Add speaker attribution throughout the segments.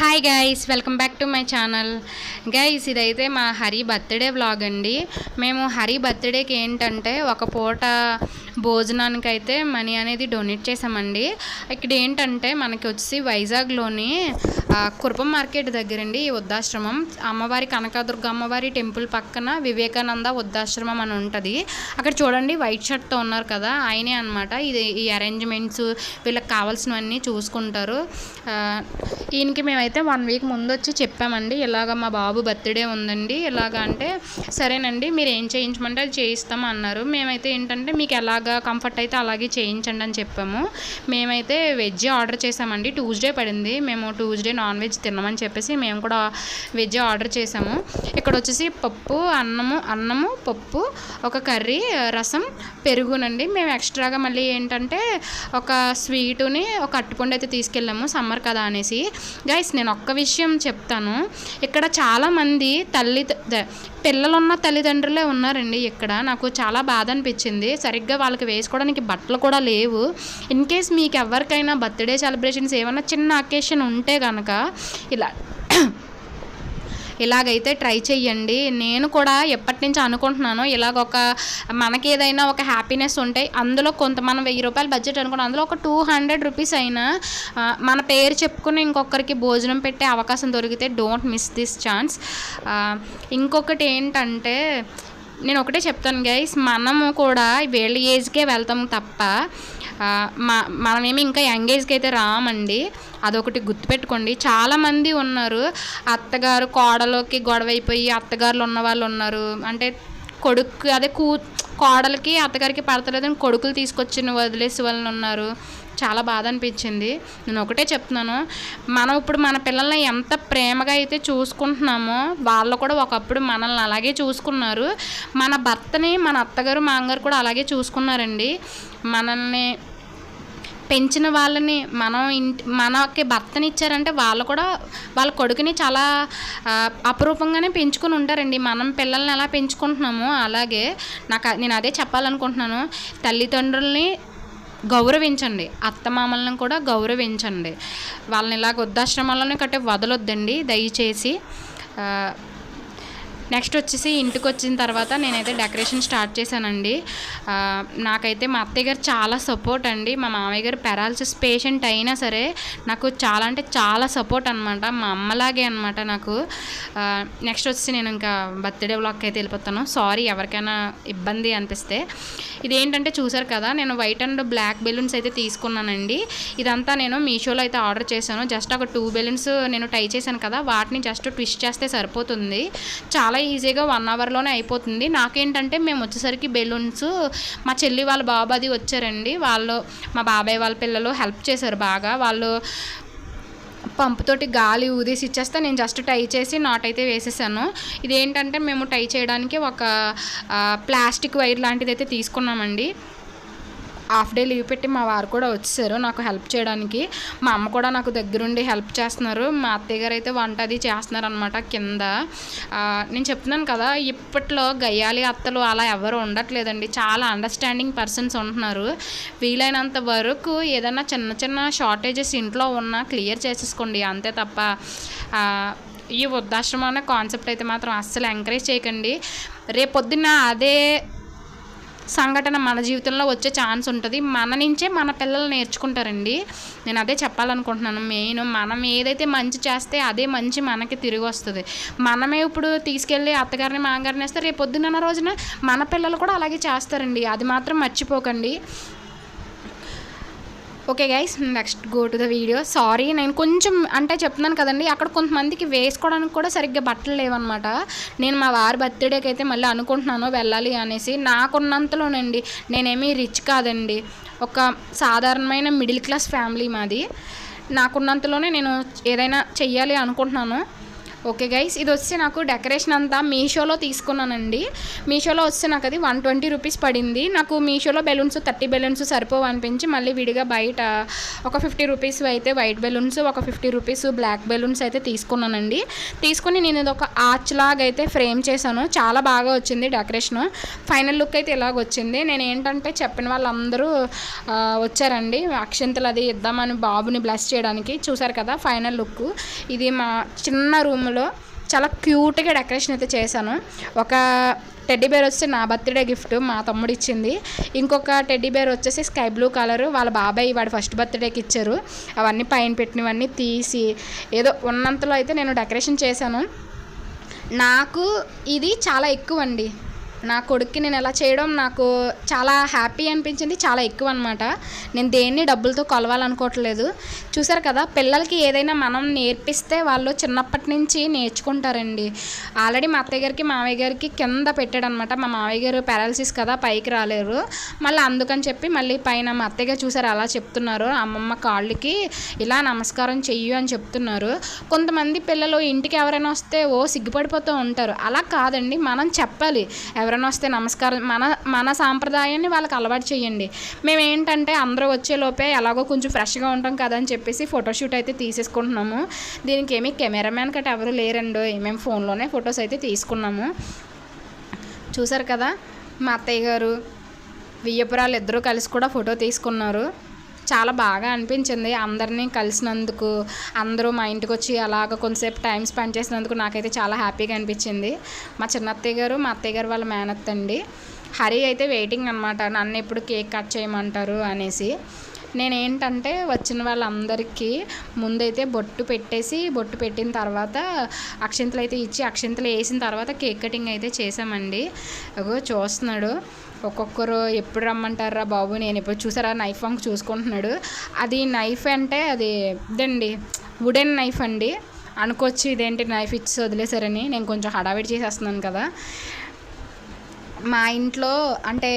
Speaker 1: Hi guys welcome back to my channel guys ఇదైతే మా Hari birthday vlog అండి. మేము హరి బర్త్డేకి ఏంటంటే ఒక పూట భోజనానికి అయితే మనీ అనేది డొనేట్ చేసామండి ఇక్కడ ఏంటంటే మనకి వచ్చి వైజాగ్లోని ఆ, మార్కెట్ దగ్గరండి ఈ వృద్ధాశ్రమం. అమ్మవారి కనకదుర్గ అమ్మవారి టెంపుల్ పక్కన వివేకానంద వృద్ధాశ్రమం అని ఉంటుంది. అక్కడ చూడండి వైట్ షర్ట్తో ఉన్నారు కదా ఆయనే అనమాట ఇది ఈ అరేంజ్మెంట్స్ వీళ్ళకి కావాల్సినవన్నీ చూసుకుంటారు. ఈయనకి మేమైతే అయితే వన్ వీక్ ముందు వచ్చి చెప్పామండి ఇలాగ మా బాబు బర్త్డే ఉందండి ఇలాగ అంటే సరేనండి మీరు ఏం చేయించమంటే అది చేయిస్తాం అన్నారు. మేమైతే ఏంటంటే మీకు ఎలాగా కంఫర్ట్ అయితే అలాగే చేయించండి అని చెప్పాము. మేమైతే వెజ్ ఆర్డర్ చేసామండి ట్యూస్డే పడింది. మేము ట్యూస్డే నాన్ వెజ్ తినమని చెప్పేసి మేము కూడా వెజ్ ఆర్డర్ చేసాము. ఇక్కడ వచ్చేసి పప్పు అన్నము అన్నము పప్పు ఒక కర్రీ రసం పెరుగునండి. మేము ఎక్స్ట్రాగా మళ్ళీ ఏంటంటే ఒక స్వీటుని ఒక అట్టుపండు అయితే తీసుకెళ్ళాము సమ్మర్ కదా అనేసి. గైస్ నేను ఒక్క విషయం చెప్తాను. ఇక్కడ చాలామంది తల్లి పిల్లలున్న తల్లిదండ్రులే ఉన్నారండి ఇక్కడ. నాకు చాలా బాధ అనిపించింది సరిగ్గా వాళ్ళకి వేసుకోవడానికి బట్టలు కూడా లేవు. ఇన్ కేస్ మీకు ఎవరికైనా బర్త్డే సెలబ్రేషన్స్ ఏమైనా చిన్న అకేషన్ ఉంటే కనుక ఇలా ఇలాగైతే ట్రై చెయ్యండి. నేను కూడా ఎప్పటి నుంచి అనుకుంటున్నాను ఇలాగ ఒక మనకి ఏదైనా ఒక హ్యాపీనెస్ ఉంటే అందులో కొంత మనం వెయ్యి రూపాయలు బడ్జెట్ అనుకున్నాం అందులో ఒక టూ హండ్రెడ్ రూపీస్ అయినా మన పేరు చెప్పుకుని ఇంకొకరికి భోజనం పెట్టే అవకాశం దొరికితే డోంట్ మిస్ దిస్ ఛాన్స్. ఇంకొకటి ఏంటంటే నేను ఒకటే చెప్తాను గైస్ మనము కూడా వీళ్ళ ఏజ్కే వెళ్తాము తప్ప మా మనమేమి ఇంకా యంగ్ ఏజ్కి అయితే రామండి. అదొకటి గుర్తుపెట్టుకోండి. చాలామంది ఉన్నారు అత్తగారు కోడలోకి గొడవ అయిపోయి అత్తగారులు ఉన్న వాళ్ళు ఉన్నారు. అంటే కొడుకు అదే కూ కోడలకి అత్తగారికి పడతలేదని కొడుకులు తీసుకొచ్చిన వదిలేసి వాళ్ళు ఉన్నారు చాలా బాధ అనిపించింది. నేను ఒకటే చెప్తున్నాను. మనం ఇప్పుడు మన పిల్లల్ని ఎంత ప్రేమగా అయితే చూసుకుంటున్నామో వాళ్ళు కూడా ఒకప్పుడు మనల్ని అలాగే చూసుకున్నారు. మన భర్తని మన అత్తగారు మామగారు కూడా అలాగే చూసుకున్నారండి. మనల్ని పెంచిన వాళ్ళని మనం ఇంటి మనకి భర్తని ఇచ్చారంటే వాళ్ళు కూడా వాళ్ళ కొడుకుని చాలా అపురూపంగానే పెంచుకొని ఉంటారండి. మనం పిల్లల్ని ఎలా పెంచుకుంటున్నామో అలాగే. నాకు నేను అదే చెప్పాలనుకుంటున్నాను. తల్లిదండ్రుల్ని గౌరవించండి. అత్తమామలను కూడా గౌరవించండి. వాళ్ళని ఇలాగ వృద్ధాశ్రమాల్లోనే కట్టే వదలొద్దండి. దయచేసి నెక్స్ట్ వచ్చేసి ఇంటికి వచ్చిన తర్వాత నేనైతే డెకరేషన్ స్టార్ట్ చేశానండి. నాకైతే మా అత్తయ్య గారు చాలా సపోర్ట్ అండి. మా మామయ్య గారు పెరాలసిస్ పేషెంట్ అయినా సరే నాకు చాలా అంటే చాలా సపోర్ట్ అనమాట మా అమ్మలాగే అనమాట నాకు. నెక్స్ట్ వచ్చి నేను ఇంకా బర్త్డే బ్లాక్ అయితే వెళ్ళిపోతాను. సారీ ఎవరికైనా ఇబ్బంది అనిపిస్తే. ఇదేంటంటే చూసారు కదా నేను వైట్ అండ్ బ్లాక్ బెలూన్స్ అయితే తీసుకున్నానండి. ఇదంతా నేను మీషోలో అయితే ఆర్డర్ చేశాను. జస్ట్ ఒక టూ బెలూన్స్ నేను టై చేశాను కదా వాటిని జస్ట్ ట్విస్ట్ చేస్తే సరిపోతుంది. చాలా ఈజీగా వన్ అవర్లోనే అయిపోతుంది. నాకేంటంటే మేము వచ్చేసరికి బెలూన్స్ మా చెల్లి వాళ్ళ బాబు అది వచ్చారండి. వాళ్ళు మా బాబాయ్ వాళ్ళ పిల్లలు హెల్ప్ చేశారు బాగా. వాళ్ళు పంపుతోటి గాలి ఊదేసి ఇచ్చేస్తే నేను జస్ట్ టై చేసి నాట్ అయితే వేసేసాను. ఇదేంటంటే మేము టై చేయడానికి ఒక ప్లాస్టిక్ వైర్ లాంటిది అయితే తీసుకున్నామండి. హాఫ్ డే లీవ్ పెట్టి మా వారు కూడా వచ్చారు నాకు హెల్ప్ చేయడానికి. మా అమ్మ కూడా నాకు దగ్గరుండి హెల్ప్ చేస్తున్నారు. మా అత్తయ్య గారు అయితే వంట అది చేస్తున్నారు అనమాట కింద నేను చెప్తున్నాను కదా ఇప్పట్లో గయ్యాలి అత్తలు అలా ఎవరు ఉండట్లేదండి. చాలా అండర్స్టాండింగ్ పర్సన్స్ ఉంటున్నారు. వీలైనంత వరకు ఏదైనా చిన్న చిన్న షార్టేజెస్ ఇంట్లో ఉన్నా క్లియర్ చేసేసుకోండి అంతే తప్ప ఈ వృద్ధాశ్రమం అనే కాన్సెప్ట్ అయితే మాత్రం అస్సలు ఎంకరేజ్ చేయకండి. రేపొద్దున అదే సంఘటన మన జీవితంలో వచ్చే ఛాన్స్ ఉంటుంది. మన నుంచే మన పిల్లలు నేర్చుకుంటారండి. నేను అదే చెప్పాలనుకుంటున్నాను. మెయిన్ మనం ఏదైతే మంచి చేస్తే అదే మంచి మనకి తిరిగి వస్తుంది. మనమే ఇప్పుడు తీసుకెళ్ళి అత్తగారిని మామగారిని వేస్తే రేపు పొద్దున్న రోజున మన పిల్లలు కూడా అలాగే చేస్తారండి. అది మాత్రం మర్చిపోకండి. Okay guys next go to the video sorry నేను కొంచెం అంటే చెప్తున్నాను కదండి అక్కడ కొంతమందికి వేసుకోవడానికి కూడా సరిగ్గా బట్టలు లేవన్నమాట. నేను మా వారి బర్త్డేకి అయితే మళ్ళీ అనుకుంటున్నాను వెళ్ళాలి అనేసి. నాకున్నంతలోనండి నేనేమీ రిచ్ కాదండి. ఒక సాధారణమైన మిడిల్ క్లాస్ ఫ్యామిలీ మాది. నాకున్నంతలోనే నేను ఏదైనా చెయ్యాలి అనుకుంటున్నాను. ఓకే గైస్ ఇది వచ్చి నాకు డెకరేషన్ అంతా మీషోలో తీసుకున్నానండి. మీషోలో వస్తే నాకు అది వన్ ట్వంటీ రూపీస్ పడింది. నాకు మీషోలో బెలూన్స్ థర్టీ బెలూన్స్ సరిపోవు అనిపించి మళ్ళీ విడిగా బయట ఒక ఫిఫ్టీ రూపీస్ అయితే వైట్ బెలూన్స్ ఒక ఫిఫ్టీ రూపీస్ బ్లాక్ బెలూన్స్ అయితే తీసుకున్నానండి. తీసుకుని నేను ఇది ఒక ఆర్చ్ లాగా అయితే ఫ్రేమ్ చేశాను. చాలా బాగా వచ్చింది డెకరేషన్. ఫైనల్ లుక్ అయితే ఇలాగ వచ్చింది. నేను ఏంటంటే చెప్పిన వాళ్ళందరూ వచ్చారండి. అక్షంతలు అది ఇద్దామని బాబుని బ్లెస్ చేయడానికి. చూసారు కదా ఫైనల్ లుక్. ఇది మా చిన్న రూమ్ రూమ్లో చాలా క్యూట్గా డెకరేషన్ అయితే చేశాను. ఒక టెడ్డీ బేర్ వచ్చి నా బర్త్డే గిఫ్ట్ మా తమ్ముడు ఇచ్చింది. ఇంకొక టెడ్డీ బేర్ వచ్చేసి స్కై బ్లూ కలర్ వాళ్ళ బాబాయ్ వాడి ఫస్ట్ బర్త్డేకి ఇచ్చారు. అవన్నీ పైన పెట్టినవన్నీ తీసి ఏదో ఉన్నంతలో అయితే నేను డెకరేషన్ చేశాను. నాకు ఇది చాలా ఎక్కువ అండి నా కొడుక్కి నేను ఎలా చేయడం నాకు చాలా హ్యాపీ అనిపించింది చాలా ఎక్కువ అనమాట నేను దేన్ని డబ్బులతో కొలవాలనుకోవట్లేదు. చూసారు కదా పిల్లలకి ఏదైనా మనం నేర్పిస్తే వాళ్ళు చిన్నప్పటి నుంచి నేర్చుకుంటారండి. ఆల్రెడీ మా అత్తయ్య గారికి మావయ్య గారికి కింద పెట్టాడనమాట మా మావయ్య గారు పారాలసిస్ కదా పైకి రాలేరు. మళ్ళీ అందుకని చెప్పి మళ్ళీ పైన మా అత్తయ్య గారు చూసారు అలా చెప్తున్నారు. అమ్మమ్మ కాళ్ళకి ఇలా నమస్కారం చెయ్యు అని చెప్తున్నారు. కొంతమంది పిల్లలు ఇంటికి ఎవరైనా వస్తే ఓ సిగ్గుపడిపోతూ ఉంటారు. అలా కాదండి మనం చెప్పాలి. ఎవరైనా వస్తే నమస్కారం మన మన సాంప్రదాయాన్ని వాళ్ళకి అలవాటు చేయండి. మేము ఏంటంటే అందరూ వచ్చేలోపే ఎలాగో కొంచెం ఫ్రెష్గా ఉంటాం కదా అని చెప్పేసి ఫోటోషూట్ అయితే తీసేసుకుంటున్నాము. దీనికి ఏమీ కెమెరామ్యాన్ కట్ట ఎవరు లేరండి మేము ఫోన్లోనే ఫొటోస్ అయితే తీసుకున్నాము. చూసారు కదా మా అత్తయ్య గారు వియ్యపురాలు ఇద్దరూ కలిసి కూడా ఫోటో తీసుకున్నారు. చాలా బాగా అనిపించింది అందరినీ కలిసినందుకు అందరూ మా ఇంటికి వచ్చి అలాగ కొంతసేపు టైం స్పెండ్ చేసినందుకు నాకైతే చాలా హ్యాపీగా అనిపించింది. మా చిన్న అత్తయ్య గారు మా అత్తయ్య గారు వాళ్ళ మేనత్త అండి హరి అయితే వెయిటింగ్ అనమాట నన్ను ఎప్పుడు కేక్ కట్ చేయమంటారు అనేసి. నేనేంటంటే వచ్చిన వాళ్ళందరికీ ముందైతే బొట్టు పెట్టేసి బొట్టు పెట్టిన తర్వాత అక్షింతలు అయితే ఇచ్చి అక్షింతలు వేసిన తర్వాత కేక్ కటింగ్ అయితే చేసామండి అగో చూస్తున్నాడు. ఒక్కొక్కరు ఎప్పుడు రమ్మంటారా బాబు? నేను ఎప్పుడు చూసారా? నైఫ్ వంక చూసుకుంటున్నాడు. అది నైఫ్ అంటే అది ఇదండి వుడెన్ నైఫ్ అండి. అనుకోవచ్చు ఇదేంటి నైఫ్ ఇచ్చి వదిలేశారని. నేను కొంచెం హడావిడి చేసేస్తున్నాను కదా. మా ఇంట్లో అంటే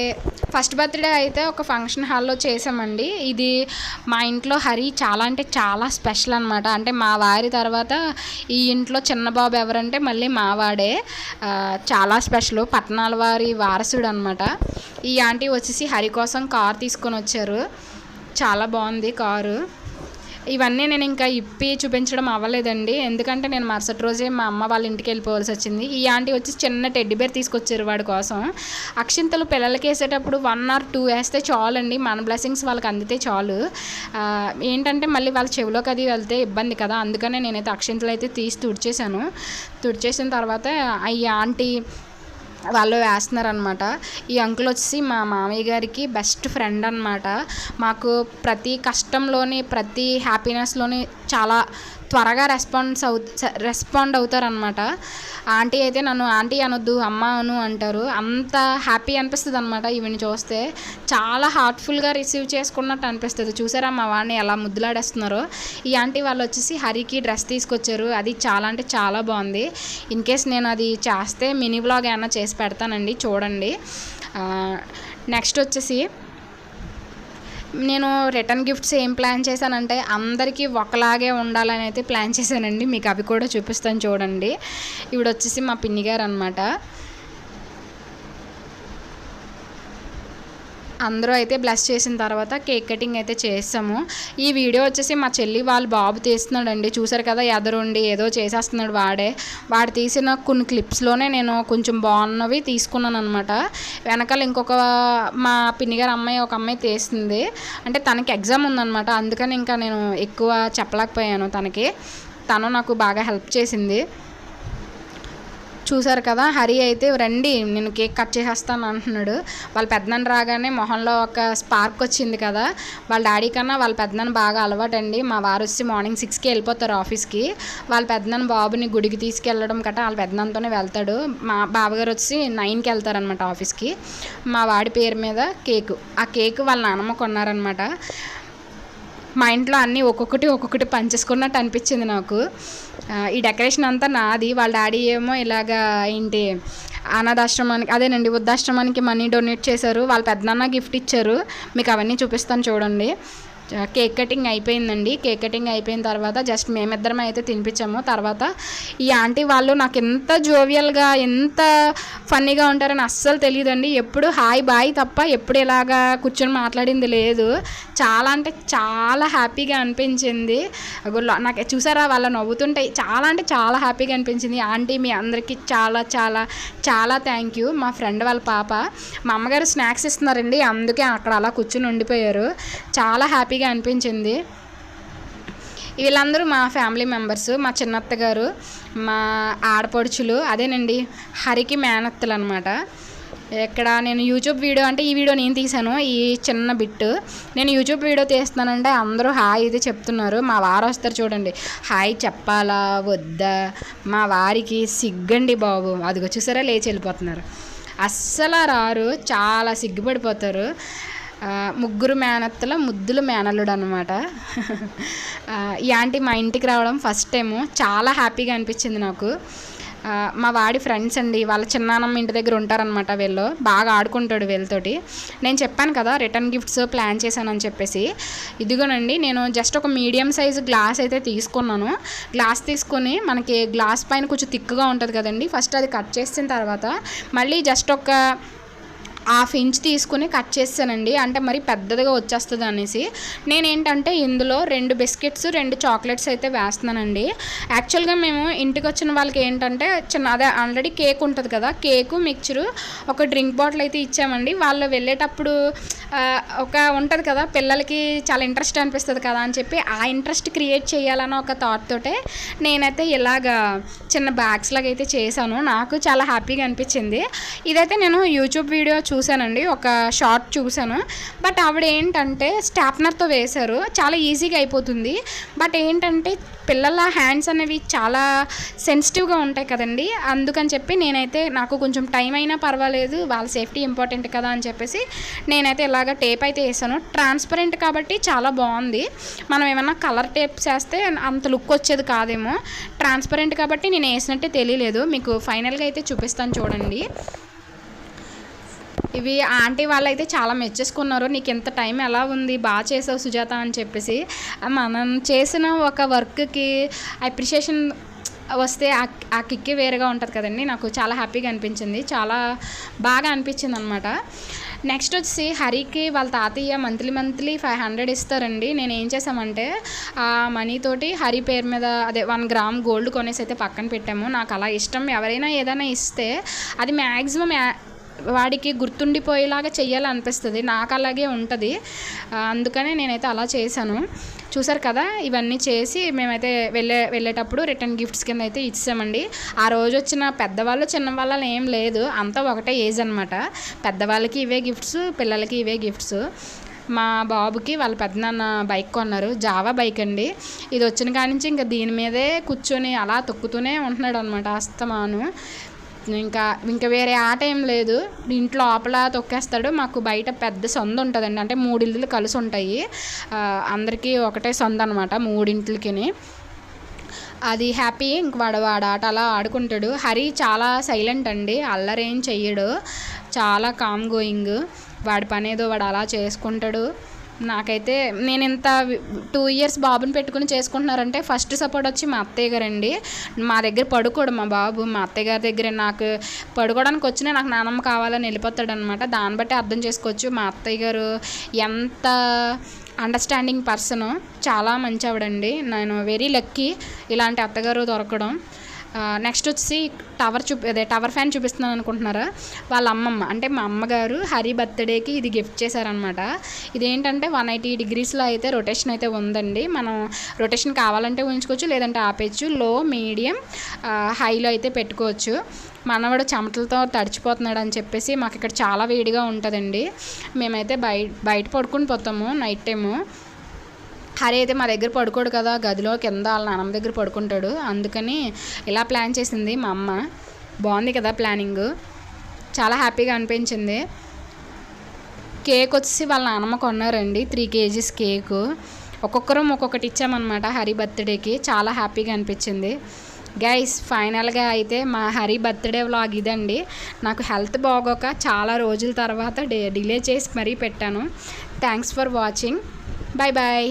Speaker 1: ఫస్ట్ బర్త్డే అయితే ఒక ఫంక్షన్ హాల్లో చేసామండి. ఇది మా ఇంట్లో హరి చాలా అంటే చాలా స్పెషల్ అనమాట అంటే మా వారి తర్వాత ఈ ఇంట్లో చిన్న బాబు ఎవరంటే మళ్ళీ మా వాడే. చాలా స్పెషల్. పట్నాల వారి వారసుడు అనమాట ఈ ఆంటీ వచ్చేసి హరి కోసం కార్ తీసుకొని వచ్చారు. చాలా బాగుంది కారు. ఇవన్నీ నేను ఇంకా ఇప్పి చూపించడం అవ్వలేదండి. ఎందుకంటే నేను మరుసటి రోజే మా అమ్మ వాళ్ళ ఇంటికి వెళ్ళిపోవాల్సి వచ్చింది. ఈ ఆంటీ వచ్చి చిన్న టెడ్డీ బేర్ తీసుకొచ్చారు వాడి కోసం. అక్షింతలు పిల్లలకి వేసేటప్పుడు వన్ ఆర్ టూ వేస్తే చాలండి. మన బ్లెస్సింగ్స్ వాళ్ళకి అందితే చాలు. ఏంటంటే మళ్ళీ వాళ్ళ చెవిలోకి అది వెళ్తే ఇబ్బంది కదా. అందుకనే నేనైతే అక్షింతలు అయితే తీసి తుడిచేశాను. తుడిచేసిన తర్వాత ఈ ఆంటీ వాళ్ళు వేస్తున్నారనమాట ఈ అంకుల్ వచ్చి మా మామయ్య గారికి బెస్ట్ ఫ్రెండ్ అనమాట మాకు ప్రతి కష్టంలోని ప్రతి హ్యాపీనెస్లోని చాలా త్వరగా రెస్పాన్స్ అవు రెస్పాండ్ అవుతారనమాట ఆంటీ అయితే నన్ను ఆంటీ అనొద్దు అమ్మ అను అంటారు. అంత హ్యాపీ అనిపిస్తుంది అనమాట ఈవిని చూస్తే. చాలా హార్ట్ఫుల్గా రిసీవ్ చేసుకున్నట్టు అనిపిస్తుంది. చూసారా మా వాడిని ఎలా ముద్దులాడేస్తున్నారో. ఈ ఆంటీ వాళ్ళు వచ్చేసి హరికి డ్రెస్ తీసుకొచ్చారు. అది చాలా అంటే చాలా బాగుంది. ఇన్ కేస్ నేను అది చేస్తే మినీ బ్లాగ్ ఏమైనా చేసి పెడతానండి చూడండి. నెక్స్ట్ వచ్చేసి నేను రిటర్న్ గిఫ్ట్స్ ఏం ప్లాన్ చేశానంటే అందరికీ ఒకలాగే ఉండాలని అయితే ప్లాన్ చేశానండి. మీకు అవి కూడా చూపిస్తాను చూడండి. ఇవిడ వచ్చేసి మా పిన్ని గారు అనమాట అందరూ అయితే బ్లెస్ చేసిన తర్వాత కేక్ కటింగ్ అయితే చేస్తాము. ఈ వీడియో వచ్చేసి మా చెల్లి వాళ్ళ బాబు తీస్తున్నాడండి. చూసారు కదా ఎదరుండి ఏదో చేసేస్తున్నాడు వాడే. వాడు తీసిన కొన్ని క్లిప్స్లోనే నేను కొంచెం బాగున్నవి తీసుకున్నాను అనమాట వెనకాల ఇంకొక మా పిన్ని గారు అమ్మాయి ఒక అమ్మాయి తీస్తుంది. అంటే తనకి ఎగ్జామ్ ఉందన్నమాట. అందుకని ఇంకా నేను ఎక్కువ చెప్పలేకపోయాను తనకి. తను నాకు బాగా హెల్ప్ చేసింది. చూశారు కదా హరి అయితే రండి నేను కేక్ కట్ చేసేస్తాను అంటున్నాడు. వాళ్ళ పెద్దనాన్న రాగానే మొహంలో ఒక స్పార్క్ వచ్చింది కదా వాళ్ళ డాడీ కన్నా వాళ్ళ పెద్దనాన్న బాగా అలవాటండి. మా వారు వచ్చి మార్నింగ్ సిక్స్కి వెళ్ళిపోతారు ఆఫీస్కి. వాళ్ళ పెద్దనాన్న బాబుని గుడికి తీసుకెళ్ళడం కట్ట వాళ్ళ పెద్దనాన్నతోనే వెళ్తాడు. మా బావగారు వచ్చి నైన్కి వెళ్తారనమాట ఆఫీస్కి. మా వాడి పేరు మీద కేకు. ఆ కేక్ వాళ్ళ నాన్నమ్మ కొన్నారనమాట మా ఇంట్లో అన్నీ ఒక్కొక్కటి ఒక్కొక్కటి పంచేసుకున్నట్టు అనిపించింది నాకు. ఈ డెకరేషన్ అంతా నాది. వాళ్ళ డాడీ ఏమో ఇలాగా ఏంటి అనాథాశ్రమానికి అదేనండి వృద్ధాశ్రమానికి మనీ డొనేట్ చేశారు. వాళ్ళ పెద్దనాన్న గిఫ్ట్ ఇచ్చారు. మీకు అవన్నీ చూపిస్తాను చూడండి. కేక్ కటింగ్ అయిపోయిందండి. కేక్ కటింగ్ అయిపోయిన తర్వాత జస్ట్ మేమిద్దరం అయితే తినిపించాము. తర్వాత ఈ ఆంటీ వాళ్ళు నాకు ఎంత జోవియల్గా ఎంత ఫన్నీగా ఉంటారని అస్సలు తెలియదండి. ఎప్పుడు హాయ్ బాయ్ తప్ప ఎప్పుడు ఇలాగా కూర్చొని మాట్లాడింది లేదు. చాలా అంటే చాలా హ్యాపీగా అనిపించింది. నాకు చూసారా వాళ్ళ నవ్వుతుంటే చాలా అంటే చాలా హ్యాపీగా అనిపించింది. ఆంటీ మీ అందరికీ చాలా చాలా చాలా థ్యాంక్ యూ మా ఫ్రెండ్ వాళ్ళ పాప మా అమ్మగారు స్నాక్స్ ఇస్తున్నారండి. అందుకే అక్కడ అలా కూర్చుని ఉండిపోయారు. చాలా హ్యాపీగా అనిపించింది. వీళ్ళందరూ మా ఫ్యామిలీ మెంబర్స్ మా చిన్నత్త గారు మా ఆడపడుచులు అదేనండి హరికి మేనత్తలు అనమాట ఇక్కడ నేను యూట్యూబ్ వీడియో అంటే ఈ వీడియో నేను తీశాను ఈ చిన్న బిట్ నేను యూట్యూబ్ వీడియో తీస్తున్నానంటే అందరూ హాయ్ ఇది చెప్తున్నారు. మా వారు వస్తారు చూడండి. హాయ్ చెప్పాలా వద్దా? మా వారికి సిగ్గండి బాబు. అదిగో చూసారా లేచి వెళ్ళిపోతున్నారు. అస్సలు రారు చాలా సిగ్గుపడిపోతారు. ముగ్గురు మేనత్తల ముద్దుల మేనల్లుడు అనమాట ఈ ఆంటీ మా ఇంటికి రావడం ఫస్ట్ టైము. చాలా హ్యాపీగా అనిపించింది నాకు. మా వాడి ఫ్రెండ్స్ అండి వాళ్ళ చిన్నానమ్మ ఇంటి దగ్గర ఉంటారనమాట వీళ్ళు. బాగా ఆడుకుంటాడు వీళ్ళతోటి. నేను చెప్పాను కదా రిటర్న్ గిఫ్ట్స్ ప్లాన్ చేశానని చెప్పేసి. ఇదిగోనండి నేను జస్ట్ ఒక మీడియం సైజు గ్లాస్ అయితే తీసుకున్నాను. గ్లాస్ తీసుకొని మనకి గ్లాస్ పైన కొంచెం థిక్గా ఉంటుంది కదండి. ఫస్ట్ అది కట్ చేసిన తర్వాత మళ్ళీ జస్ట్ ఒక హాఫ్ ఇంచ్ తీసుకుని కట్ చేస్తానండి. అంటే మరి పెద్దదిగా వచ్చేస్తుంది అనేసి. నేనేంటంటే ఇందులో రెండు బిస్కెట్స్ రెండు చాక్లెట్స్ అయితే వేస్తున్నానండి. యాక్చువల్గా మేము ఇంటికి వచ్చిన వాళ్ళకి ఏంటంటే చిన్న అదే ఆల్రెడీ కేక్ ఉంటుంది కదా కేకు మిక్చరు ఒక డ్రింక్ బాటిల్ అయితే ఇచ్చామండి. వాళ్ళు వెళ్ళేటప్పుడు ఒక ఉంటుంది కదా పిల్లలకి చాలా ఇంట్రెస్ట్ అనిపిస్తుంది కదా అని చెప్పి ఆ ఇంట్రెస్ట్ క్రియేట్ చేయాలన్న ఒక థాట్ తోటే నేనైతే ఇలాగా చిన్న బ్యాగ్స్ లాగా అయితే చేశాను. నాకు చాలా హ్యాపీగా అనిపించింది. ఇదైతే నేను యూట్యూబ్ వీడియో చూ చూశానండి ఒక షార్ట్ చూశాను. బట్ ఆవిడ ఏంటంటే స్టాప్నర్తో వేశారు చాలా ఈజీగా అయిపోతుంది. బట్ ఏంటంటే పిల్లల హ్యాండ్స్ అనేవి చాలా సెన్సిటివ్గా ఉంటాయి కదండి. అందుకని చెప్పి నేనైతే నాకు కొంచెం టైం అయినా పర్వాలేదు వాళ్ళ సేఫ్టీ ఇంపార్టెంట్ కదా అని చెప్పేసి నేనైతే ఇలాగ టేప్ అయితే వేసాను ట్రాన్స్పరెంట్ కాబట్టి చాలా బాగుంది. మనం ఏమన్నా కలర్ టేప్స్ వేస్తే అంత లుక్ వచ్చేది కాదేమో. ట్రాన్స్పరెంట్ కాబట్టి నేను వేసినట్టే తెలియలేదు. మీకు ఫైనల్గా అయితే చూపిస్తాను చూడండి. ఇవి ఆంటీ వాళ్ళైతే చాలా మెచ్చేసుకున్నారు. నీకు ఎంత టైం ఎలా ఉంది? బాగా చేసావు సుజాత అని చెప్పేసి. మనం చేసిన ఒక వర్క్కి అప్రిషియేషన్ వస్తే ఆ కిక్కి వేరుగా ఉంటుంది కదండి. నాకు చాలా హ్యాపీగా అనిపించింది. చాలా బాగా అనిపించింది అనమాట నెక్స్ట్ వచ్చి హరికి వాళ్ళ తాతయ్య మంత్లీ మంత్లీ ఫైవ్ హండ్రెడ్ ఇస్తారండి. నేను ఏం చేసామంటే ఆ మనీ తోటి హరి పేరు మీద అదే వన్ గ్రామ్ గోల్డ్ కొనేసి అయితే పక్కన పెట్టాము. నాకు అలా ఇష్టం. ఎవరైనా ఏదైనా ఇస్తే అది మ్యాక్సిమం వాడికి గుర్తుండిపోయేలాగా చెయ్యాలనిపిస్తుంది. నాకు అలాగే ఉంటుంది అందుకనే నేనైతే అలా చేశాను. చూసారు కదా ఇవన్నీ చేసి మేమైతే వెళ్ళే వెళ్ళేటప్పుడు రిటర్న్ గిఫ్ట్స్ కింద అయితే ఇచ్చామండి ఆ రోజు వచ్చిన పెద్దవాళ్ళు చిన్నవాళ్ళు ఏం లేదు. అంతా ఒకటే ఏజ్ అనమాట పెద్దవాళ్ళకి ఇవే గిఫ్ట్స్ పిల్లలకి ఇవే గిఫ్ట్స్. మా బాబుకి వాళ్ళ పెద్దనాన్న బైక్ కొన్నారు. జావా బైక్ అండి. ఇది వచ్చిన కాడి నుంచి ఇంకా దీని మీదే కూర్చొని అలా తొక్కుతూనే ఉంటున్నాడు అనమాట అస్తమాను. ఇంకా ఇంకా వేరే ఆట ఏం లేదు. ఇంట్లో లోపల తొక్కేస్తాడు. మాకు బయట పెద్ద సొంద ఉంటుందండి. అంటే మూడు కలిసి ఉంటాయి. అందరికీ ఒకటే సొంద అనమాట మూడింటికిని అది హ్యాపీ. ఇంక వాడు వాడు ఆట అలా ఆడుకుంటాడు. హరి చాలా సైలెంట్ అండి. అల్లరేం చెయ్యడు. చాలా కామ్ గోయింగ్. వాడి పని ఏదో వాడు అలా చేసుకుంటాడు. నాకైతే నేను ఇంత టూ ఇయర్స్ బాబుని పెట్టుకుని చేసుకుంటున్నారంటే ఫస్ట్ సపోర్ట్ వచ్చి మా అత్తయ్య గారండి. మా దగ్గర పడుకోడు మా బాబు. మా అత్తయ్య గారి దగ్గర నాకు పడుకోవడానికి వచ్చినా నాకు నానమ్మ కావాలని వెళ్ళిపోతాడు అనమాట దాన్ని బట్టి అర్థం చేసుకోవచ్చు. మా అత్తయ్య గారు ఎంత అండర్స్టాండింగ్ పర్సన్ చాలా మంచి ఆవిడండి. నేను వెరీ లక్కీ ఇలాంటి అత్తగారు దొరకడం. నెక్స్ట్ వచ్చి టవర్ చూపి అదే టవర్ ఫ్యాన్ చూపిస్తున్నాను అనుకుంటున్నారా? వాళ్ళ అమ్మమ్మ అంటే మా అమ్మగారు హరి బర్త్డేకి ఇది గిఫ్ట్ చేశారనమాట ఇదేంటంటే వన్ ఎయిటీ డిగ్రీస్లో అయితే రొటేషన్ అయితే ఉందండి. మనం రొటేషన్ కావాలంటే ఉంచుకోవచ్చు లేదంటే ఆపేయచ్చు. లో మీడియం హైలో అయితే పెట్టుకోవచ్చు. మనవాడు చెమటలతో తడిచిపోతున్నాడు అని చెప్పేసి మాకు ఇక్కడ చాలా వేడిగా ఉంటుందండి. మేమైతే బయట బయట పడుకుని పోతాము నైట్ టైము హరి అయితే మా దగ్గర పడుకోడు కదా గదిలో కింద వాళ్ళ నాన్నమ్మ దగ్గర పడుకుంటాడు. అందుకని ఇలా ప్లాన్ చేసింది మా అమ్మ. బాగుంది కదా ప్లానింగ్. చాలా హ్యాపీగా అనిపించింది. కేక్ వచ్చి వాళ్ళ నాన్నమ్మ కొన్నారండి త్రీ కేజీస్ కేకు. ఒక్కొక్కరం ఒక్కొక్కటి ఇచ్చామన్నమాట హరి బర్త్డేకి. చాలా హ్యాపీగా అనిపించింది. గైస్ ఫైనల్గా అయితే మా హరి బర్త్డే వ్లాగ్ ఇదండి. నాకు హెల్త్ బాగోక చాలా రోజుల తర్వాత డిలే చేసి మరీ పెట్టాను. Thanks for watching bye bye